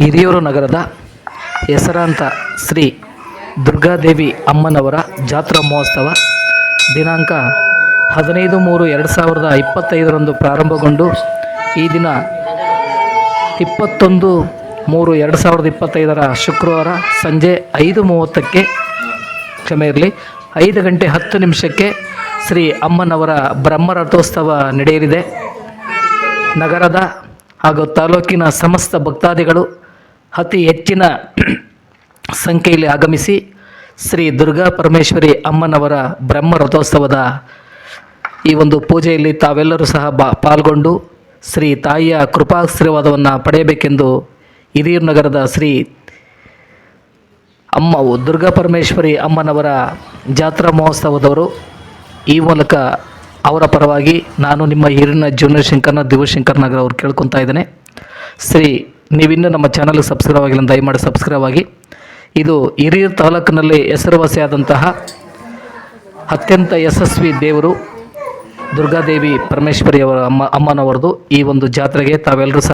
ಹಿರಿಯೂರು ನಗರದ ಹೆಸರಾಂತ ಶ್ರೀ ದುರ್ಗಾದೇವಿ ಅಮ್ಮನವರ ಜಾತ್ರಾ ಮಹೋತ್ಸವ ದಿನಾಂಕ ಹದಿನೈದು ಮೂರು ಎರಡು ಸಾವಿರದ ಇಪ್ಪತ್ತೈದರಂದು ಪ್ರಾರಂಭಗೊಂಡು ಈ ದಿನ ಇಪ್ಪತ್ತೊಂದು ಮೂರು ಎರಡು ಸಾವಿರದ ಇಪ್ಪತ್ತೈದರ ಶುಕ್ರವಾರ ಸಂಜೆ ಐದು ಮೂವತ್ತಕ್ಕೆ ಕ್ಷಮೆ ಇರಲಿ, ಐದು ಗಂಟೆ ಹತ್ತು ನಿಮಿಷಕ್ಕೆ ಶ್ರೀ ಅಮ್ಮನವರ ಬ್ರಹ್ಮರಥೋತ್ಸವ ನಡೆಯಲಿದೆ. ನಗರದ ಹಾಗೂ ತಾಲೂಕಿನ ಸಮಸ್ತ ಭಕ್ತಾದಿಗಳು ಅತಿ ಹೆಚ್ಚಿನ ಸಂಖ್ಯೆಯಲ್ಲಿ ಆಗಮಿಸಿ ಶ್ರೀ ದುರ್ಗಾ ಪರಮೇಶ್ವರಿ ಅಮ್ಮನವರ ಬ್ರಹ್ಮ ರಥೋತ್ಸವದ ಈ ಒಂದು ಪೂಜೆಯಲ್ಲಿ ತಾವೆಲ್ಲರೂ ಸಹ ಬಾ ಪಾಲ್ಗೊಂಡು ಶ್ರೀ ತಾಯಿಯ ಕೃಪಾಶೀರ್ವಾದವನ್ನು ಪಡೆಯಬೇಕೆಂದು ಹಿರಿಯೂರು ನಗರದ ಶ್ರೀ ಅಮ್ಮ ದುರ್ಗಾ ಪರಮೇಶ್ವರಿ ಅಮ್ಮನವರ ಜಾತ್ರಾ ಮಹೋತ್ಸವದವರು ಈ ಮೂಲಕ ಅವರ ಪರವಾಗಿ ನಾನು ನಿಮ್ಮ ಹಿರಿಯ ಜೂನಿಯರ್ ಶಂಕರ್ನ ದಿವಶಂಕರ್ ನಗರ ಅವ್ರು ಕೇಳ್ಕೊತಾ ಇದ್ದೇನೆ. ಶ್ರೀ ನೀವಿನ್ನೂ ನಮ್ಮ ಚಾನಲ್ಗೆ ಸಬ್ಸ್ಕ್ರೈಬ್ ಆಗಿಲ್ಲ ದಯಮಾಡಿ ಸಬ್ಸ್ಕ್ರೈಬ್ ಆಗಿ. ಇದು ಹಿರಿಯೂರು ತಾಲೂಕಿನಲ್ಲಿ ಹೆಸರುವಾಸಿಯಾದಂತಹ ಅತ್ಯಂತ ಯಶಸ್ವಿ ದೇವರು ದುರ್ಗಾದೇವಿ ಪರಮೇಶ್ವರಿ ಅವರ ಅಮ್ಮ, ಅಮ್ಮನವರದು ಈ ಒಂದು ಜಾತ್ರೆಗೆ ತಾವೆಲ್ಲರೂ